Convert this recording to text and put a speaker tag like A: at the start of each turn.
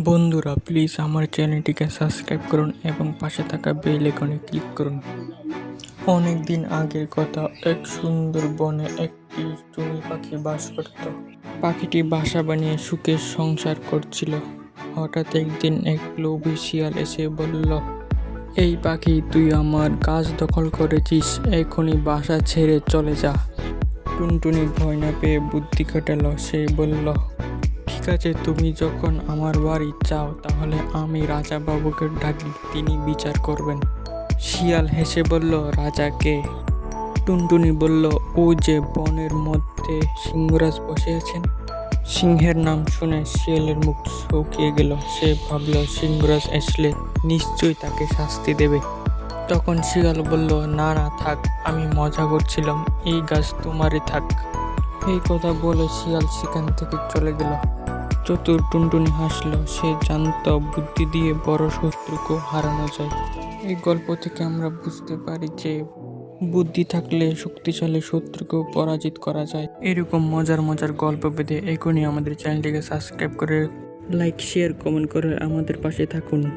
A: বন্ধুরা প্লিজ আমার চ্যানেলটিকে সাবস্ক্রাইব করুন এবং পাশে থাকা বেল আইকনে ক্লিক করুন। অনেক দিন আগের কথা, এক সুন্দর বনে একটি টুনি পাখি বাস করত। পাখিটি বাসা বানিয়ে সুখে সংসার করছিল। হঠাৎ একদিন এক লোভী শিয়াল এসে বলল, এই পাখি, তুই আমার গাছ দখল করেছিস, এখনই বাসা ছেড়ে চলে যা। টুনটুনি ভয় না পেয়ে বুদ্ধি খাটালো। সে বলল আছে তুমি যখন আমার বাড়ি চাও তাহলে আমি রাজা বাবুকে ডাকি, তিনি বিচার করবেন। শিয়াল হেসে বলল রাজাকে টুনটুনি বলল, ও যে বনের মধ্যে সিংহরাজ বসে আছেন। সিংহের নাম শুনে শিয়ালের মুখ শুকিয়ে গেল। সে ভাবল, সিংহরাজ আসলে নিশ্চয়ই তাকে শাস্তি দেবে। তখন শিয়াল বলল, না না, থাক, আমি মজা করছিলাম। এই গাছ তোমারই থাক। এই কথা বলে শিয়াল সেখান থেকে চলে গেল। চতুর টুনটুনি হাসলো। সে জানত বুদ্ধি দিয়ে বড় শত্রুকেও হারানো যায়। এই গল্প থেকে আমরা বুঝতে পারি যে বুদ্ধি থাকলে শক্তিশালী শত্রুকেও পরাজিত করা যায়। এরকম মজার মজার গল্প পেতে এখনই আমাদের চ্যানেলটিকে সাবস্ক্রাইব করে লাইক, শেয়ার, কমেন্ট করে আমাদের পাশে থাকুন।